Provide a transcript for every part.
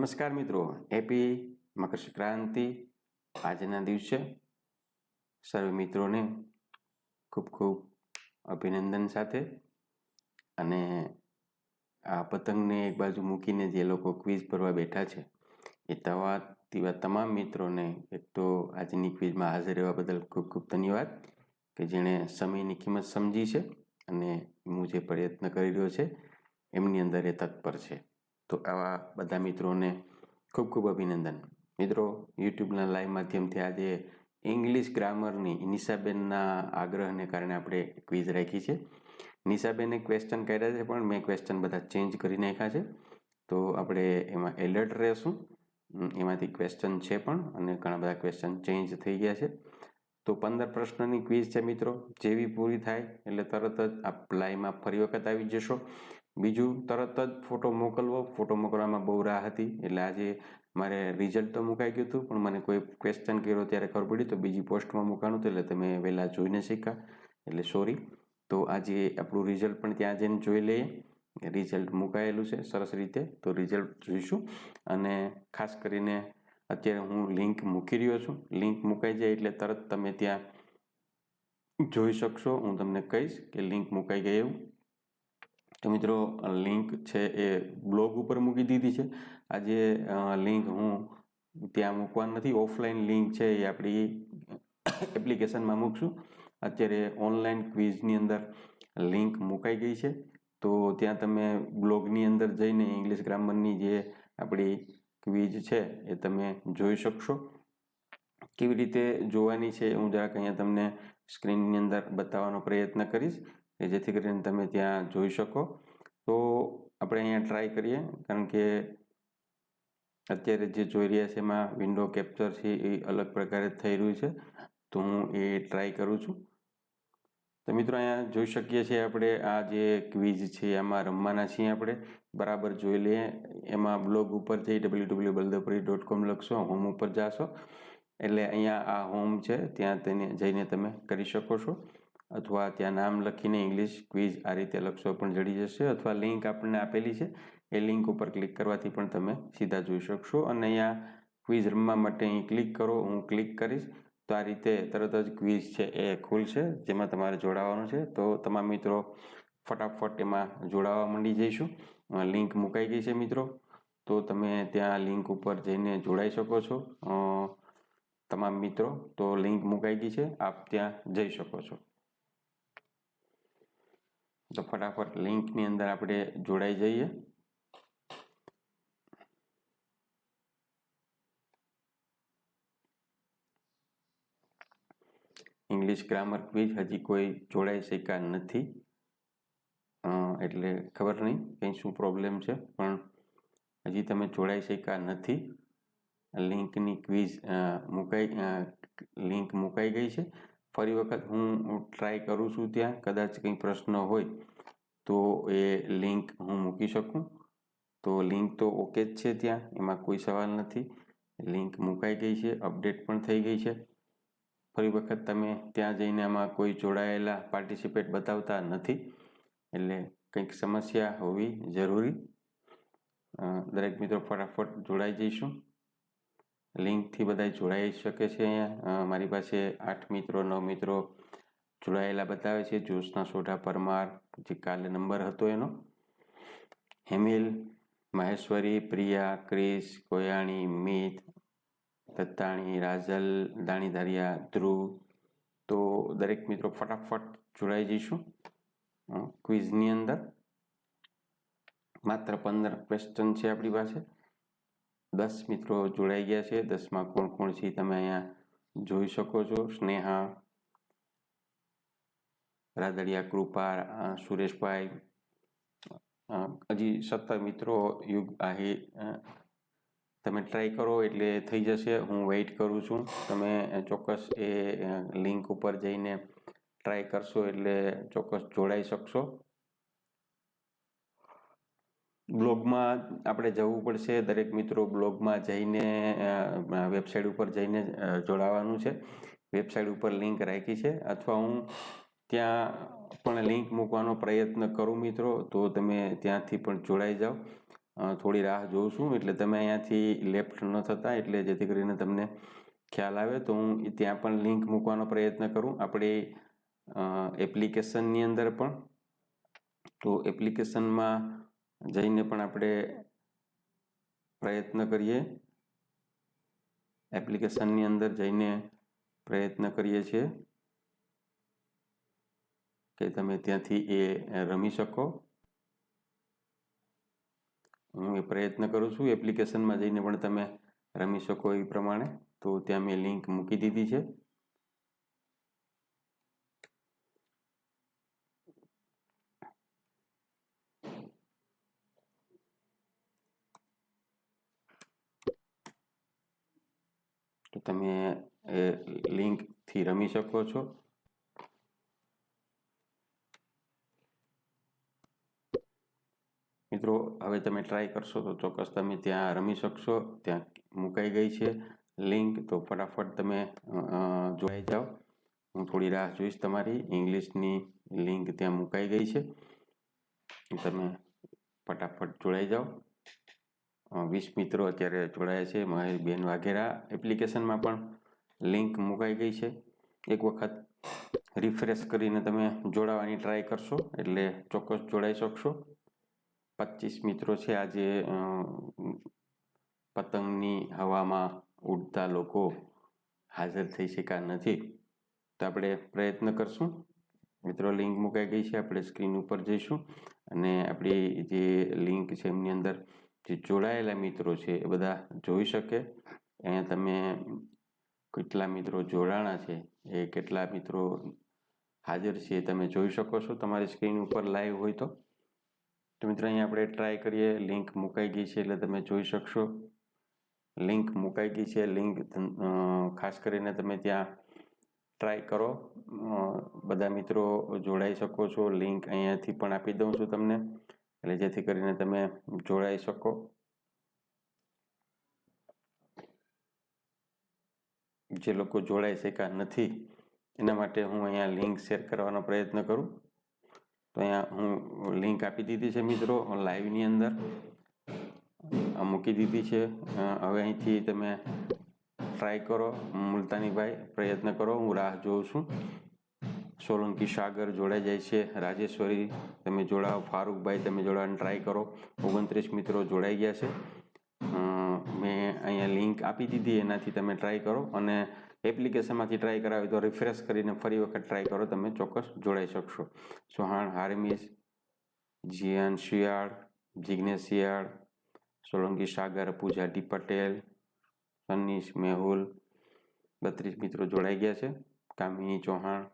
નમસ્કાર મિત્રો હેપી મકર સંક્રાંતિ. આજના દિવસે સર્વ મિત્રોને ખૂબ ખૂબ અભિનંદન સાથે અને આ પતંગને એક બાજુ મૂકીને જે લોકો ક્વિઝ ભરવા બેઠા છે, એ તવા તેવા તમામ મિત્રોને એક તો આજની ક્વિઝમાં હાજર રહેવા બદલ ખૂબ ખૂબ ધન્યવાદ કે જેણે સમયની કિંમત સમજી છે અને હું જે પ્રયત્ન કરી રહ્યો છે, એમની અંદર એ તત્પર છે. તો આવા બધા મિત્રોને ખૂબ ખૂબ અભિનંદન. મિત્રો, યુટ્યુબના લાઈવ માધ્યમથી આજે ઇંગ્લિશ ગ્રામરની નિશાબેનના આગ્રહને કારણે આપણે ક્વિઝ રાખી છે. નિશાબેને ક્વેશ્ચન કર્યા છે, પણ મેં ક્વેશ્ચન બધા ચેન્જ કરી નાખ્યા છે. તો આપણે એમાં એલર્ટ રહેશું. એમાંથી ક્વેશ્ચન છે પણ, અને ઘણા બધા ક્વેશ્ચન ચેન્જ થઈ ગયા છે. તો પંદર પ્રશ્નની ક્વિઝ છે મિત્રો. જેવી પૂરી થાય એટલે તરત જ આપ લાઈવમાં ફરી વખત આવી જશો. બીજું તરત જ ફોટો મોકલવો. ફોટો મોકલવામાં બહુ રાહ હતી. એટલે આજે મારે રિઝલ્ટ તો મુકાઈ ગયું હતું, પણ મને કોઈ ક્વેશ્ચન કર્યો ત્યારે ખબર પડી તો બીજી પોસ્ટમાં મૂકવાનું હતું, એટલે તમે વહેલા જોઈને શીખ્યા. એટલે સોરી તો આજે આપણું રિઝલ્ટ પણ ત્યાં જઈને જોઈ લઈએ. રિઝલ્ટ મુકાયેલું છે, સરસ રીતે. તો રિઝલ્ટ જોઈશું. અને ખાસ કરીને અત્યારે હું લિંક મૂકી રહ્યો છું. લિંક મુકાઈ જાય એટલે તરત તમે ત્યાં જોઈ શકશો. હું તમને કહીશ કે લિંક મુકાઈ ગઈ એવું તો મિત્રો લિંક છે એ બ્લોગ ઉપર મૂકી દીધી છે. આજે લિંક હું ત્યાં મૂકવાનું નથી. ઓફલાઈન લિંક છે એ આપણી એપ્લિકેશનમાં મૂકશું. અત્યારે ઓનલાઈન ક્વિઝની અંદર લિંક મુકાઈ ગઈ છે. તો ત્યાં તમે બ્લોગની અંદર જઈને ઇંગ્લિશ ગ્રામરની જે આપણી ક્વિઝ છે એ તમે જોઈ શકશો. કેવી રીતે જોવાની છે હું જરાક અહીંયા તમને સ્ક્રીનની અંદર બતાવવાનો પ્રયત્ન કરીશ. કે જેથી કરીને તમે ત્યાં જોઈ શકો. તો આપણે અહીંયા ટ્રાય કરીએ, કારણ કે અત્યારે જે જોઈ રહ્યા છે એમાં વિન્ડો કેપ્ચર છે એ અલગ પ્રકારે થઈ રહ્યું છે. તો હું એ ટ્રાય કરું છું. તો મિત્રો અહીંયા જોઈ શકીએ છીએ આપણે આ જે ક્વિઝ છે એમાં રમવાના છીએ આપણે. બરાબર જોઈ લઈએ. એમાં બ્લોગ ઉપર જઈ ડબલ્યુ ડબલ્યુ બલદપુરી ડોટ કોમ લખશો હોમ ઉપર જાશો. એટલે અહીંયા આ હોમ છે, ત્યાં તેને જઈને તમે કરી શકો છો. અથવા ત્યાં નામ લખીને ઇંગ્લિશ ક્વિઝ આ રીતે લખશો પણ જડી જશે અથવા લિંક આપણને આપેલી છે, એ લિંક ઉપર ક્લિક કરવાથી પણ તમે સીધા જોઈ શકશો. અને અહીંયા ક્વિઝ રમવા માટે અહીં ક્લિક કરો, હું ક્લિક કરીશ, તો આ રીતે તરત જ ક્વિઝ છે એ ખુલશે, જેમાં તમારે જોડાવાનું છે. તો તમામ મિત્રો ફટાફટ એમાં જોડાવા માંડી જઈશું. લિંક મુકાઈ ગઈ છે મિત્રો. તો તમે ત્યાં લિંક ઉપર જઈને જોડાઈ શકો છો. તમામ મિત્રો, તો લિંક મુકાઈ ગઈ છે. આપ ત્યાં જઈ શકો છો. તો ફટાફટ લિંકની અંદર આપણે જોડાઈ જઈએ. ઇંગ્લિશ ગ્રામર ક્વિઝ હજી કોઈ જોડાઈ શક્યા નથી. એટલે ખબર નહીં, કંઈ શું પ્રોબ્લેમ છે, પણ હજી તમે જોડાઈ શક્યા નથી. લિંકની ક્વિઝ મુકાઈ લિંક મુકાઈ ગઈ છે. ફરી વખત હું ટ્રાય કરું છું ત્યાં, કદાચ કંઈ પ્રશ્ન હોય, તો એ લિંક હું મૂકી શકું. તો લિંક તો ઓકે જ છે ત્યાં, એમાં કોઈ સવાલ નથી. લિંક મુકાઈ ગઈ છે અપડેટ પણ થઈ ગઈ છે. ફરી વખત તમે ત્યાં જઈને આમાં કોઈ જોડાયેલા પાર્ટિસિપેટ બતાવતા નથી, એટલે કંઈક સમસ્યા હોવી જરૂરી. દરેક મિત્રો ફટાફટ જોડાઈ જઈશું. લિંકથી બધા જોડાઈ શકે છે અહીંયા. મારી પાસે આઠ મિત્રો, નવ મિત્રો જોડાયેલા બતાવે છે. જોશના સોઢા પરમાર, જે કાલે નંબર હતો એનો. હેમિલ, મહેશ્વરી, પ્રિયા, ક્રિશ, કોયાણી, મિત, દત્તાણી, રાજલ દાણીધારિયા ધ્રુવ. તો દરેક મિત્રો ફટાફટ જોડાઈ જઈશું. ક્વિઝની અંદર. માત્ર પંદર ક્વેશ્ચન છે આપણી પાસે. દસ મિત્રો જોડાઈ ગયા છે. દસમાં કોણ કોણ છે તમે અહીંયા જોઈ શકો છો. સ્નેહા, રાદડિયા, કૃપા સુરેશભાઈ હજી સત્તર મિત્રો યુગ આહી તમે ટ્રાય કરો એટલે થઈ જશે. હું વેઇટ કરું છું. તમે ચોક્કસ એ લિંક ઉપર જઈને ટ્રાય કરશો એટલે ચોક્કસ જોડાઈ શકશો. બ્લોગમાં આપણે જવું પડશે. દરેક મિત્રો બ્લોગમાં જઈને વેબસાઇટ ઉપર જઈને જોડાવાનું છે. વેબસાઇટ ઉપર લિંક રાખી છે. અથવા હું ત્યાં પણ લિંક મૂકવાનો પ્રયત્ન કરું મિત્રો, તો તમે ત્યાંથી પણ જોડાઈ જાઓ. થોડી રાહ જોઉં છું એટલે તમે અહીંયાથી લેફ્ટ ન થતા, એટલે જેથી કરીને તમને ખ્યાલ આવે, તો હું ત્યાં પણ લિંક મૂકવાનો પ્રયત્ન કરું. આપણી એપ્લિકેશનની અંદર પણ, તો એપ્લિકેશનમાં જઈને પણ આપણે પ્રયત્ન કરીએ. એપ્લિકેશનની અંદર જઈને પ્રયત્ન કરીએ છીએ કે તમે ત્યાંથી એ રમી શકો. હું એ પ્રયત્ન કરું છું એપ્લિકેશનમાં જઈને પણ તમે રમી શકો એ પ્રમાણે. તો ત્યાં મેં લિંક મૂકી દીધી છે. તમે, એ લિંકથી રમી શકો છો. મિત્રો, હવે તમે ટ્રાય કરશો તો ચોક્કસ તમે ત્યાં રમી શકશો. ત્યાં મુકાઈ ગઈ છે લિંક તો ફટાફટ તમે જોઈ જાઓ. હું થોડી રાહ જોઈશ તમારી. ઇંગ્લિશની લિંક ત્યાં મુકાઈ ગઈ છે. તમે ફટાફટ જોડાઈ જાઓ. વીસ મિત્રો અત્યારે જોડાયા છે. મહેશબેન વાઘેરા એપ્લિકેશનમાં પણ લિંક મુકાઈ ગઈ છે. એક વખત રિફ્રેશ કરીને તમે જોડાવાની ટ્રાય કરશો, એટલે ચોક્કસ જોડાઈ શકશો. પચીસ મિત્રો છે આજે પતંગની હવામાં ઉડતા લોકો હાજર થઈ શક્યા નથી. તો આપણે પ્રયત્ન કરશું. મિત્રો, લિંક મુકાઈ ગઈ છે. આપણે સ્ક્રીન ઉપર જઈશું અને આપણી જે લિંક છે એમની અંદર જે જોડાયેલા મિત્રો છે એ બધા જોઈ શકે. અહીંયા તમે કેટલા મિત્રો જોડાણા છે, એ કેટલા મિત્રો હાજર છે એ તમે જોઈ શકો છો તમારી સ્ક્રીન ઉપર લાઈવ હોય તો. તો મિત્રો અહીંયા આપણે ટ્રાય કરીએ, લિંક મુકાઈ ગઈ છે એટલે તમે જોઈ શકશો. લિંક મુકાઈ ગઈ છે, લિંક ખાસ કરીને તમે ત્યાં ટ્રાય કરો. બધા મિત્રો જોડાઈ શકો છો, લિંક અહીંયાથી પણ આપી દઉં છું તમને. એટલે જેથી કરીને તમે જોડાઈ શકો. જે લોકો જોડાઈ શક્યા નથી, એના માટે હું અહીંયા લિંક શેર કરવાનો પ્રયત્ન કરું. તો અહીંયા હું લિંક આપી દીધી છે મિત્રો લાઈવની અંદર. મૂકી દીધી છે. હવે અહીંથી તમે ટ્રાય કરો. મુલતાનીભાઈ, પ્રયત્ન કરો. હું રાહ જોઉં છું. સોલંકી સાગર જોડાઈ જાય છે. રાજેશ્વરી તમે જોડાઓ. ફારૂકભાઈ તમે જોડાવાની ટ્રાય કરો. ઓગણત્રીસ મિત્રો જોડાઈ ગયા છે. મેં અહીંયા લિંક આપી દીધી, એનાથી તમે ટ્રાય કરો અને એપ્લિકેશનમાંથી ટ્રાય કરાવી તો રિફ્રેશ કરીને ફરી વખત ટ્રાય કરો, તમે ચોક્કસ જોડાઈ શકશો. સોહાણ હાર્મિસ જીયાન શિયાળ, જિગ્નેશ શિયાળ સોલંકી સાગર પૂજા ડી પટેલ, સનીશ મેહુલ, બત્રીસ મિત્રો જોડાઈ ગયા છે. કામિની ચૌહાણ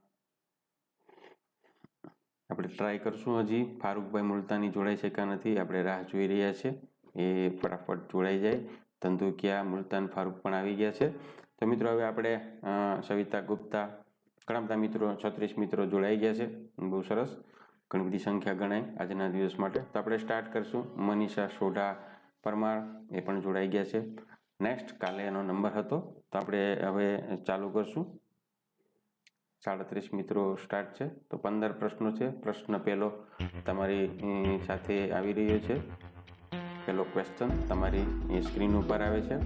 આપણે ટ્રાય કરશું હજી. ફારૂકભાઈ મુલતાની જોડાઈ શક્યા નથી, આપણે રાહ જોઈ રહ્યા છે. એ ફટાફટ જોડાઈ જાય. ધંધુકિયા, મુલતાન, ફારૂક પણ આવી ગયા છે. તો મિત્રો, હવે આપણે સવિતા ગુપ્તા, ઘણા બધા મિત્રો, છત્રીસ મિત્રો જોડાઈ ગયા છે. બહુ સરસ. ઘણી બધી સંખ્યા ગણાય આજના દિવસ માટે. તો આપણે સ્ટાર્ટ કરશું. મનીષા સોઢા, પરમાર, એ પણ જોડાઈ ગયા છે. નેક્સ્ટ કાલે એનો નંબર હતો. તો આપણે હવે ચાલુ કરશું. સાડત્રીસ મિત્રો સ્ટાર્ટ છે. તો પંદર પ્રશ્નો છે. પ્રશ્ન પહેલો તમારી સાથે આવી રહ્યો છે. પહેલો ક્વેશ્ચન તમારી સ્ક્રીન ઉપર આવે છે.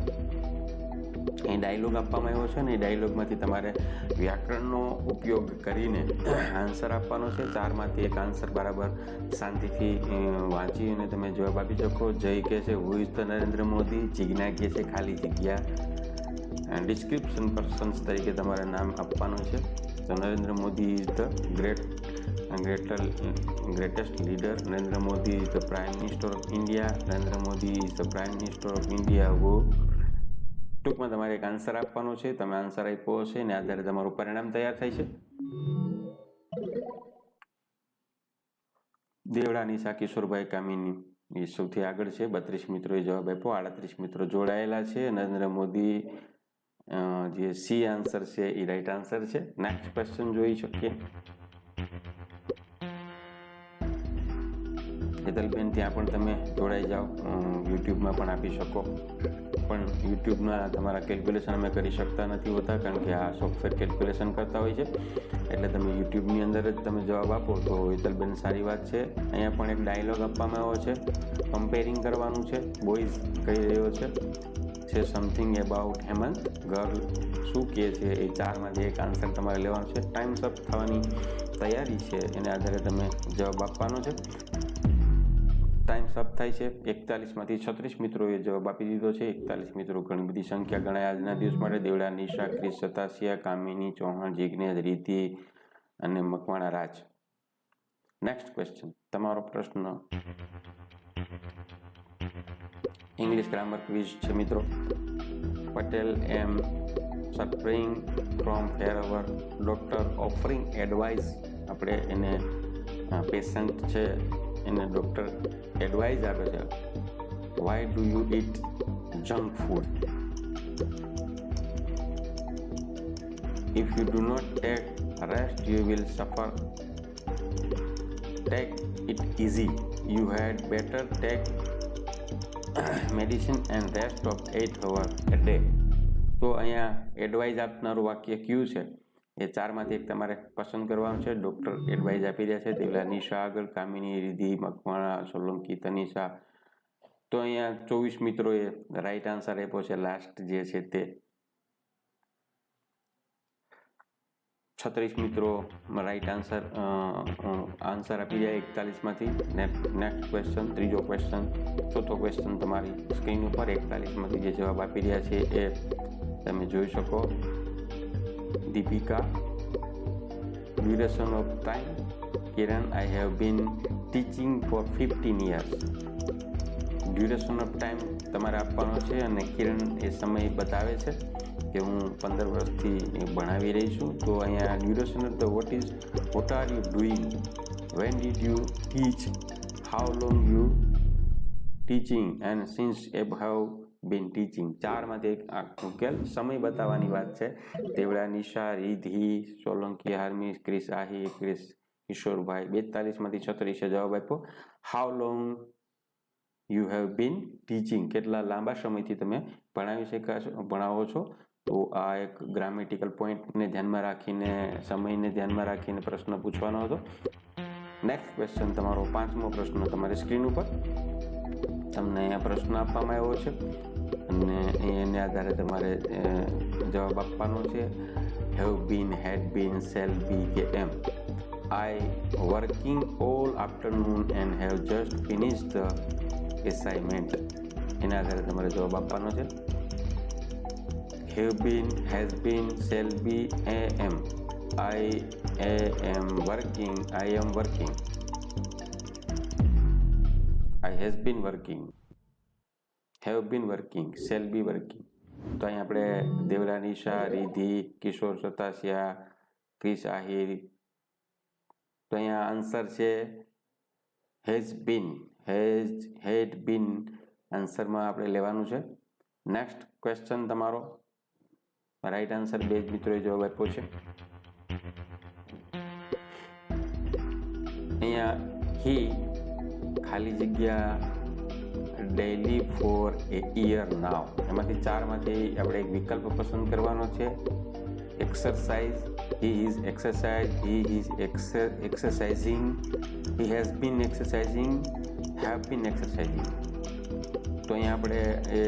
એ ડાયલોગ આપવામાં આવ્યો છે ને એ ડાયલોગમાંથી તમારે વ્યાકરણનો ઉપયોગ કરીને આન્સર આપવાનો છે. ચારમાંથી એક આન્સર બરાબર શાંતિથી વાંચી અને તમે જવાબ આપી શકો. જય કહે છે who is the Narendra Modi? Jigna કહે છે ખાલી જગ્યા. ડિસ્ક્રિપ્શન પર્સન્સ તરીકે તમારે નામ આપવાનું છે. તો Narendra Modi is the great greater greatest leader Narendra Modi is the prime minister of India Narendra Modi is the prime minister of India who ટૂંકમાં તમારે એક આન્સર આપવાનો છે. તમે આન્સર આપ્યો હશે ને આધારે તમારું પરિણામ તૈયાર થાય છે. દેવડા નિશા કિશોરભાઈ કામિની એ સૌથી આગળ છે. બત્રીસ મિત્રોએ જવાબ આપ્યો. આડત્રીસ મિત્રો જોડાયેલા છે. નરેન્દ્ર મોદી જે સી આન્સર છે એ રાઈટ આન્સર છે. નેક્સ્ટ ક્વેશ્ચન જોઈ શકીએ. હેતલબેન, ત્યાં પણ તમે જોડાઈ જાઓ. યુટ્યુબમાં પણ આપી શકો. પણ યુટ્યુબના તમારા કેલ્ક્યુલેશન અમે કરી શકતા નથી હોતા, કારણ કે આ સોફ્ટવેર કેલ્ક્યુલેશન કરતા હોય છે. એટલે તમે યુટ્યુબની અંદર જ તમે જવાબ આપો. તો હેતલબેન, સારી વાત છે. અહીંયા પણ એક ડાયલોગ આપવામાં આવ્યો છે. કમ્પેરિંગ કરવાનું છે. બોયઝ કહી રહ્યો છે. છે સમથિંગ એબાઉટ હેમંત ગર્લ શું કહે છે એ ચારમાંથી એક આન્સર તમારે લેવાનો છે? ટાઈમ્સ અપ થવાની તૈયારી છે. એના આધારે તમે જવાબ આપવાનો છે. ટાઈમ્સ અપ થાય છે. એકતાલીસમાંથી છત્રીસ મિત્રોએ જવાબ આપી દીધો છે. એકતાલીસ મિત્રો, ઘણી બધી સંખ્યા ગણાય આજના દિવસ માટે. દેવડા, નિશા ક્રિસ સતાસિયા, કામિની, ચૌહાણ જિજ્ઞેશ રીતિ અને મકવાણા રાજ. નેક્સ્ટ ક્વેશ્ચન તમારો પ્રશ્ન ઇંગ્લિશ ગ્રામર ક્વિઝ છે મિત્રો Patel M suffering from fever doctor offering advice આપણે એને પેશન્ટ છે, એને ડૉક્ટર એડવાઇસ આપે છે. Why do you eat junk food if you do not take rest you will suffer take it easy you had better take medicine and rest of eight hour a day તો અહીંયા advise આપનારું વાક્ય કયું છે? એ ચારમાંથી એક તમારે પસંદ કરવાનું છે. ડૉક્ટર એડવાઇઝ આપી રહ્યા છે. તેલા નિશા આગળ, કામિની, રિધિ, મકવાણા, સોલંકી, તનિષા. તો અહીંયા ચોવીસ મિત્રોએ રાઈટ આન્સર આપ્યો છે. લાસ્ટ જે છે તે. છત્રીસ મિત્રો રાઈટ આન્સર આન્સર આપી રહ્યા એકતાલીસમાંથી. નેક્સ્ટ ક્વેશ્ચન ત્રીજો ક્વેશ્ચન ચોથો ક્વેશ્ચન તમારી સ્ક્રીન ઉપર એકતાલીસમાંથી જે જવાબ આપી રહ્યા છે એ તમે જોઈ શકો. Deepika duration of time Kiran I have been teaching for fifteen years duration of time તમારે આપવાનો છે અને કિરણ એ સમય બતાવે છે. કે હું પંદર વર્ષથી ભણાવી રહી છું. તો અહીંયા duration the what is what are you doing. When did you teach? How long you teaching? And since એબ have been teaching? ચારમાંથી એક આ ઉકેલ. સમય બતાવવાની વાત છે. તેવડા નિશા રીધી સોલંકી હાર્મી ક્રિસ આહી ક્રિસ કિશોરભાઈ. બેતાલીસમાંથી છત્રીસે જવાબ આપ્યો. How long you have been teaching? કેટલા લાંબા સમયથી તમે ભણાવી શક્યા છો, ભણાવો છો? તો આ એક ગ્રામેટિકલ પોઈન્ટને ધ્યાનમાં રાખીને, સમયને ધ્યાનમાં રાખીને પ્રશ્ન પૂછવાનો હતો. નેક્સ્ટ ક્વેશ્ચન તમારો, પાંચમો પ્રશ્ન તમારી સ્ક્રીન ઉપર. તમને અહીંયા પ્રશ્ન આપવામાં આવ્યો છે અને એને આધારે તમારે જવાબ આપવાનો છે. Have bin head bin shall be કે એમ. I working all afternoon and have just finish the assignment એના આધારે તમારે જવાબ આપવાનો છે. Have been has been shall be am I am working I am working I has been working have been working shall be working તો અહીં આપણે દેવલા નિશા રિધિ, કિશોર સતાસિયા, ક્રિશ આહિર, તો અહીંયા આન્સર છે હેઝ બીન હેઝ હેડ બીન આન્સરમાં આપણે લેવાનું છે. નેક્સ્ટ ક્વેશ્ચન તમારો. રાઈટ આન્સર બે જ મિત્રોએ જવાબ આપ્યો છે. અહીંયા હી ખાલી જગ્યા daily for a year now એમાંથી ચારમાંથી આપણે એક વિકલ્પ પસંદ કરવાનો છે. Exercise he is exercise he is exercising he has been exercising have been exercising તો અહીંયા આપણે એ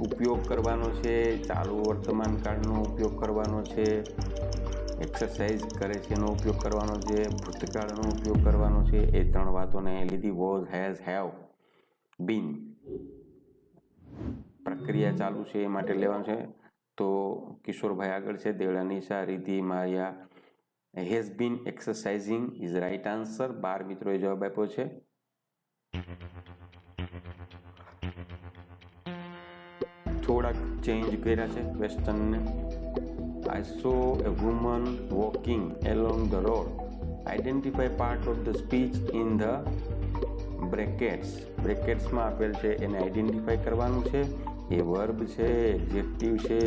ઉપયોગ કરવાનો છે, ચાલુ વર્તમાન કાળનો ઉપયોગ કરવાનો છે, એક્સરસાઇઝ કરે છે એનો ઉપયોગ કરવાનો છે, ભૂતકાળનો ઉપયોગ કરવાનો છે, એ ત્રણ વાતોને લીધી વોઝ હેઝ હેવ બીન. પ્રક્રિયા ચાલુ છે એ માટે લેવાનું છે. તો કિશોરભાઈ આગળ છે Devda Nisha, Riddhi Maya has been exercising is right answer બાર મિત્રોએ જવાબ આપ્યો છે. થોડાક ચેન્જ કર્યા છે. વેસ્ટર્નને I saw a woman walking along the road identify part of the speech in the brackets બ્રેકેટ્સમાં આપેલ છે, એને આઈડેન્ટિફાઈ કરવાનું છે. એ વર્બ છે એક્ઝેક્ટિવ છે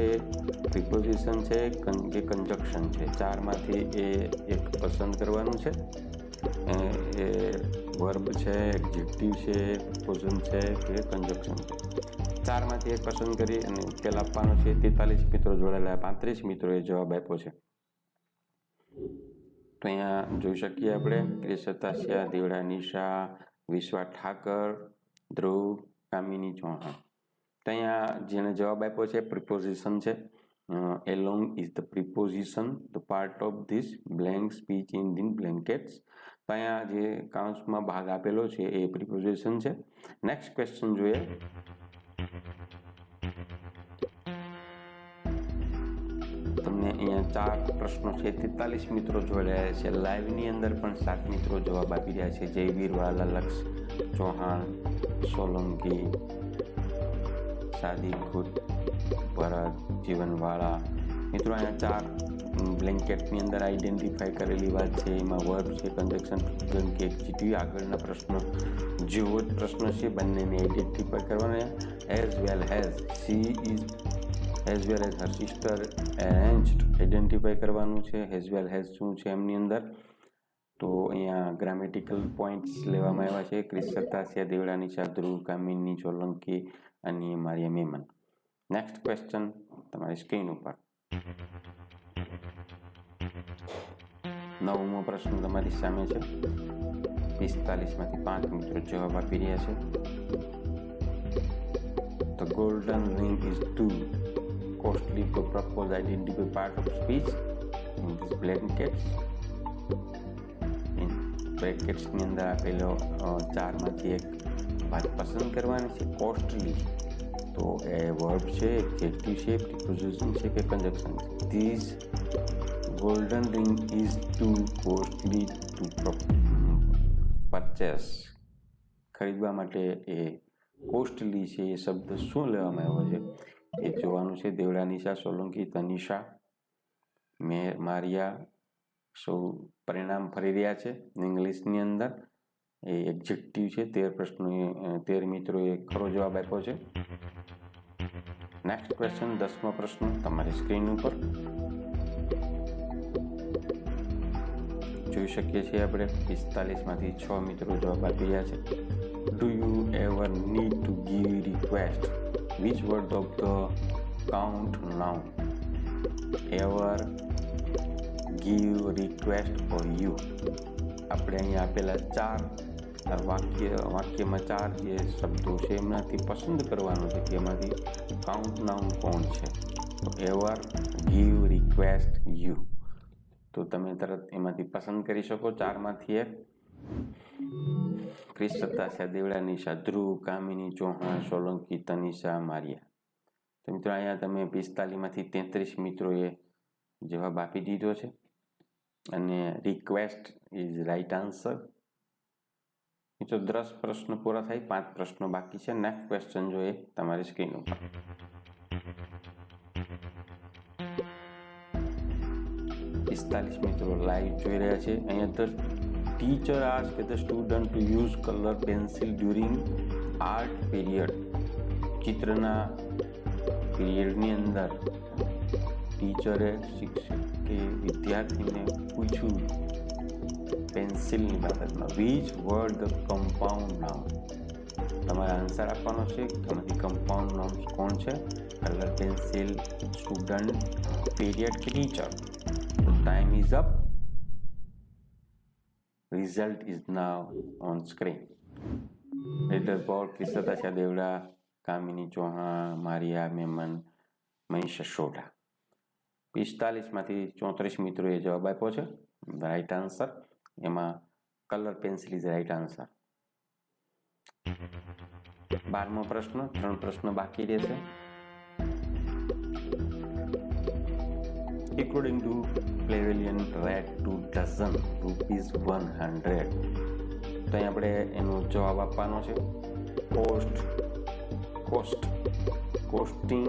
પ્રિપોઝિશન છે કે કન્જક્શન છે. ચારમાંથી એ એક પસંદ કરવાનું છે. એ વર્બ છે એક્ઝેક્ટિવ છે પોઝન છે, કે કન્જક્શન ચારમાંથી એક પસંદ કરી અને ઉકેલ આપવાનો છે. તેતાલીસ મિત્રો જોડાયેલા પાંત્રીસ મિત્રોએ જવાબ આપ્યો છે. તો અહીંયા જોઈ શકીએ આપણે. ક્રિસ સતાસિયા દેવડા, નિશા, વિશ્વા ઠાકર, ધ્રુવ, કામિની ચૌહાણ. તો અહીંયા જેને જવાબ આપ્યો છે પ્રિપોઝિશન છે. Along is the preposition the part of this blank speech in the blankets તો અહીંયા જે કાઉન્સમાં ભાગ આપેલો છે એ પ્રિપોઝિશન છે. નેક્સ્ટ ક્વેશ્ચન જોઈએ. તમને અહીંયા ચાર પ્રશ્નો છે. તેતાલીસ મિત્રો જોડાયા છે. લાઈવની અંદર પણ સાત મિત્રો જવાબ આપી રહ્યા છે. જય વાલા લક્ષ ચૌહાણ, સોલંકી સાદી ખુદ ભરત, જીવનવાળા મિત્રો, અહીંયા ચાર બ્લેન્કેટની અંદર આઈડેન્ટિફાઈ કરેલી વાત છે. એમાં વર્બ છે, કન્જક્શન જેમ કે એક્ઝિટિવ આગળના પ્રશ્નો, જેવો જ પ્રશ્ન છે. બંનેને આઈડેન્ટિફાઈ કરવાના as well has she is, as well as her sister arranged identify કરવાનું છે. એઝ વેલ હેઝ શું છે એમની અંદર? તો અહીંયા ગ્રામેટિકલ પોઈન્ટ્સ લેવામાં આવ્યા છે. ક્રિસ સતાસિયા દેવડાની શાદ્રુ કામિની સોલંકી અને મારિયા મેમન. નેક્સ્ટ ક્વેશ્ચન તમારી સ્ક્રીન ઉપર. નવમો પ્રશ્ન તમારી સામે છે પિસ્તાલીસમાંથી પાંચ મિત્રો જવાબ આપી રહ્યા છે The golden ring is too costly to propose identify part of speech in these blankets. In brackets ની અંદર આપેલો ચારમાંથી એક વાત પસંદ કરવાની છે કોસ્ટલી તો એ વર્બ છે એક્ઝેક્ટિવ છે પ્રિપોઝિશન છે કે કન્જક્શન છે this golden ring is too costly to purchase ખરીદવા માટે એ કોસ્ટલી છે, એ શબ્દ શું લેવામાં આવ્યો છે? એ જોવાનું છે દેવડા નિશા, સોલંકી, તનિષા મે મારિયા, સૌ પરિણામ ફરી રહ્યા છે ઇંગ્લિશની અંદર. એ એક્ઝેક્ટિવ છે, તેર પ્રશ્નો તેર મિત્રોએ ખરો જવાબ આપ્યો છે. નેક્સ્ટ ક્વેશ્ચન દસમો પ્રશ્ન, તમારી સ્ક્રીન ઉપર. જોઈ શકીએ છીએ આપણે, પિસ્તાલીસમાંથી છ મિત્રો જવાબ આપી રહ્યા છે. Do you ever need to give request which word of the count noun ever give request for you આપણે અહીંયા આપેલા ચાર વાક્ય, વાક્યમાં ચાર જે શબ્દો છે, એમનાથી પસંદ કરવાનું છે કે એમાંથી કાઉન્ટ નાઉન કોણ છે? એવર ગીવ રિક્વેસ્ટ યુ તો તમે તરત એમાંથી પસંદ કરી શકો ચારમાંથી એક. ક્રિસ સત્તાશા દેવડા ધ્રુવ, કામિની ચૌહાણ, સોલંકી, તનિષા, મારિયા. તો મિત્રો અહીંયા તમે પિસ્તાલીસમાંથી તેત્રીસ મિત્રોએ જવાબ આપી દીધો છે. અને રિક્વેસ્ટ ઇઝ રાઈટ આન્સર મિત્રો દસ પ્રશ્નો પૂરા થાય, પાંચ પ્રશ્નો બાકી છે. નેક્સ્ટ ક્વેશ્ચન જોઈએ તમારી સ્ક્રીન ઉપર. પિસ્તાલીસ મિત્રો લાઈવ જોઈ રહ્યા છે. અહીંયા the teacher ask the student to use colour pencil during art period ચિત્રના પીરિયડની અંદર ટીચરે શિક્ષકે વિદ્યાર્થીને પૂછ્યું પેન્સિલની બાબતમાં વીચ વર્ડ ધ કમ્પાઉન્ડ નામ. તમારે આન્સર આપવાનો છે તમારી કમ્પાઉન્ડ નાઉન કોણ છે? કલર પેન્સિલ, સ્ટુડન્ટ, પીરિયડ કે teacher? Time is up. result is now on screen. Leader Paul Krisatacha Devda, Kamini Chauhan, Maria Memon Mahesh Sodha. પિસ્તાલીસમાંથી ચોત્રીસ મિત્રોએ જવાબ આપ્યો છે. રાઈટ આન્સર એમાં colour pencil is right answer. બારમો પ્રશ્ન, ત્રણ પ્રશ્ન બાકી રહેશે. According to Pavilion, Red to dozen rupees 100 તો અહીં આપણે એનો જવાબ આપવાનો છે. Cost cost costing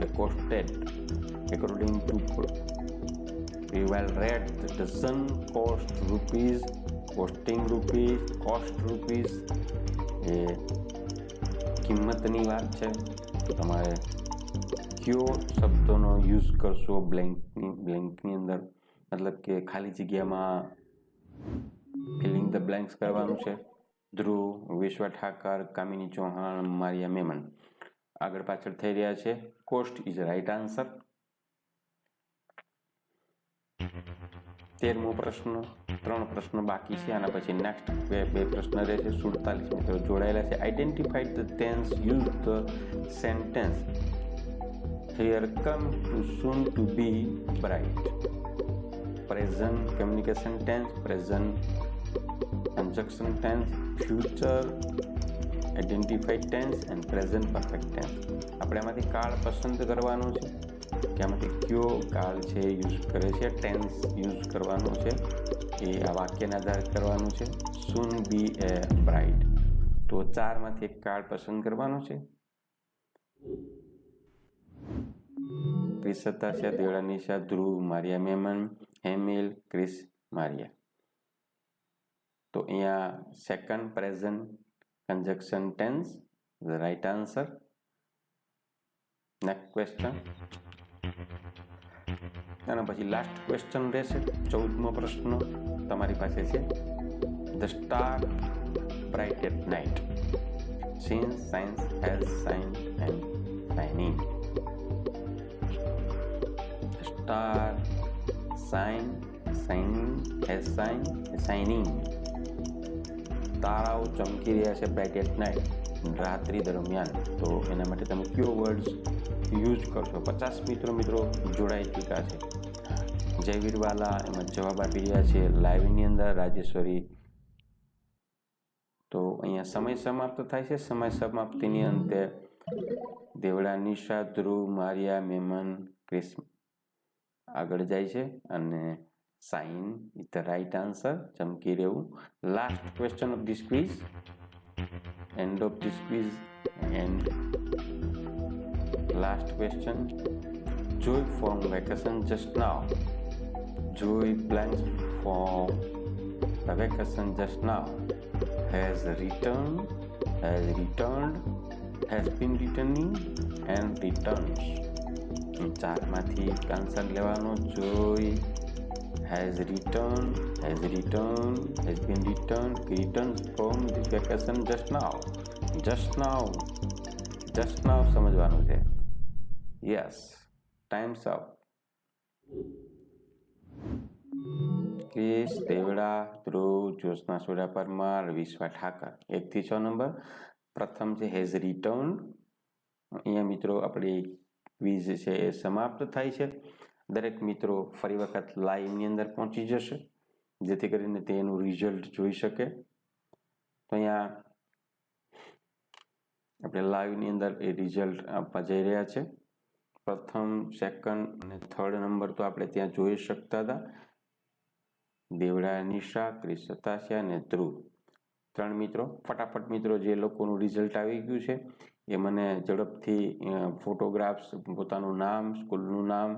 costed costed according to will read the dozen cost rupees, costing rupees, cost rupees. એ કિંમતની વાત છે તો તમારે કયો શબ્દોનો યુઝ કરશો બ્લેન્કની બ્લેન્કની અંદર મતલબ કે ખાલી જગ્યામાં ફિલિંગ ધ બ્લેન્ક્સ કરવાનું છે ધ્રુવ વિશ્વ ઠાકર કામિની ચૌહાણ મારિયા મેમન આગળ પાછળ થઈ રહ્યા છે કોસ્ટ ઇઝ રાઇટ આન્સર તેરમો પ્રશ્ન, ત્રણ પ્રશ્ન બાકી છે આના પછી નેક્સ્ટ બે બે પ્રશ્ન રહેશે સુડતાલીસ મિત્રો જોડાયેલા છે. Identified the tense use the sentence here come to soon to be bright present communication tense present conjunction tense, future identified tense and present perfect tense. આપણે આમાંથી કાળ પસંદ કરવાનું છે. કે આમાંથી કયો કાળ છે યુઝ કરે છે, ટેન્સ યુઝ કરવાનો છે, એ આ વાક્યના આધારે કરવાનું છે. સુન બી એ બ્રાઇટ તો ચારમાંથી એક કાળ પસંદ કરવાનો છે. Chris Satasha Devda Nisha, Dhruv, Maria Memon, Hemil, Chris, Maria. તો અહીંયા second present conjunction tense the right answer next question આના પછી લાસ્ટ ક્વેશ્ચન રહેશે, ચૌદમો પ્રશ્ન તમારી પાસે છે. The star bright at night since science has shine and shining star shine shining has shine shining તારાઓ ચમકી રહ્યા છે બ્રાઇટ એટ નાઇટ રાત્રિ દરમિયાન. તો એના માટે તમે કયો વર્ડ્સ યુઝ કરશો? પચાસ મિત્રો મિત્રો જોડાઈ ચૂક્યા છે. જયવીરવાલા એમાં જવાબ આપી રહ્યા છે લાઈવની અંદર રાજેશ્વરી. તો અહીંયા સમય સમાપ્ત થાય છે. સમય સમાપ્તિની અંતે દેવડા નિશા ધ્રુવ મારિયા, મેમન, ક્રિસ આગળ જાય છે અને shine is the right answer ચમકી રહેવું. Last question of this quiz end of this quiz and last question Joy from vacation just now Joy blanks from the vacation just now has returned has returned has been returning and returns ચારમાંથી answer લેવાનો જોઈ has returned, has returned, has been Returned, returns from this vacation just now. Just now, just now સમજવાનું છે yes times up Kris Devda Dhruv Jyotsna Sodha Parmar Vishwa Thakar એકથી છ number પ્રથમ છે has return અહીંયા મિત્રો આપણી quiz છે એ સમાપ્ત થાય છે દરેક મિત્રો ફરી વખત લાઈવની અંદર પહોંચી જશે જેથી કરીને તેનું રિઝલ્ટ જોઈ શકે. તો અહીંયા આપણે લાઈવની અંદર એ રિઝલ્ટ આપવા જઈ રહ્યા છે. પ્રથમ સેકન્ડ અને થર્ડ નંબર તો આપણે ત્યાં જોઈ શકતા હતા. દેવડા, નિશા, ક્રિશ, સતાસિયા અને ધ્રુવ. ત્રણ મિત્રો, ફટાફટ મિત્રો, જે લોકોનું રિઝલ્ટ આવી ગયું છે, એ મને ઝડપથી ફોટોગ્રાફ્સ પોતાનું નામ સ્કૂલનું નામ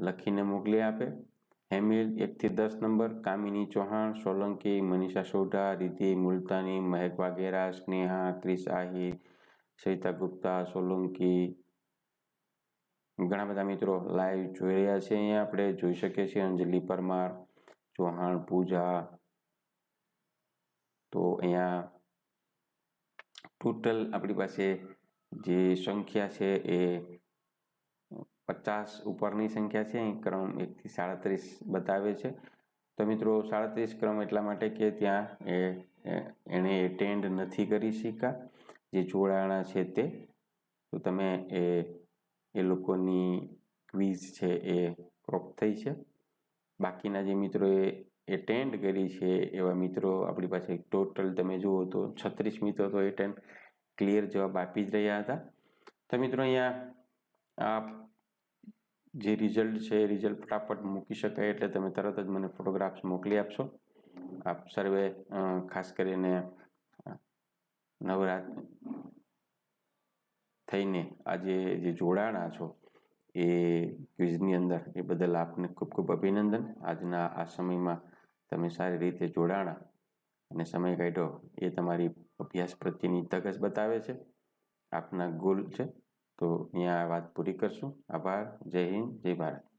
લખીને મોકલી આપે. હેમિલ એકથી દસ નંબર કામિની ચૌહાણ સોલંકી મનીષા સોઢા રિધિ મુલતાની મહેક વાઘેરા સ્નેહા ક્રિસ આહિર સવિતા ગુપ્તા સોલંકી ઘણા બધા મિત્રો લાઈવ જોઈ રહ્યા છે અહીંયા. આપણે જોઈ શકીએ છીએ અંજલિ પરમાર, ચૌહાણ પૂજા. તો અહીંયા ટોટલ આપણી પાસે જે સંખ્યા છે એ પચાસ ઉપરની સંખ્યા છે, અહીં ક્રમ એકથી સાડત્રીસ બતાવે છે. તો મિત્રો, સાડત્રીસ ક્રમ એટલા માટે કે ત્યાં એ એણે એટેન્ડ નથી કરી શક્યા. જે જોડાણા છે તે. તો તમે એ એ લોકોની ક્વિઝ છે એ ક્રોપ થઈ છે. બાકીના જે મિત્રોએ એટેન્ડ કરી છે, એવા મિત્રો આપણી પાસે ટોટલ તમે જુઓ તો છત્રીસ મિત્રો તો એટેન્ડ ક્લિયર જવાબ આપી જ રહ્યા હતા. તો મિત્રો અહીંયા આ જે રિઝલ્ટ છે એ રિઝલ્ટ ફટાફટ મૂકી શકાય એટલે તમે તરત જ મને ફોટોગ્રાફ્સ મોકલી આપશો. આપ સર્વે ખાસ કરીને નવરાત થઈને આજે જે જોડાણા છો એ ક્વિઝની અંદર એ બદલ આપને ખૂબ ખૂબ અભિનંદન. આજના આ સમયમાં તમે સારી રીતે જોડાણા અને સમય કાઢ્યો એ તમારી અભ્યાસ પ્રત્યેની ધગસ બતાવે છે. આપના ગોલ છે. તો અહીંયા વાત પૂરી કરશું. આભાર. જય હિન્દ. જય ભારત.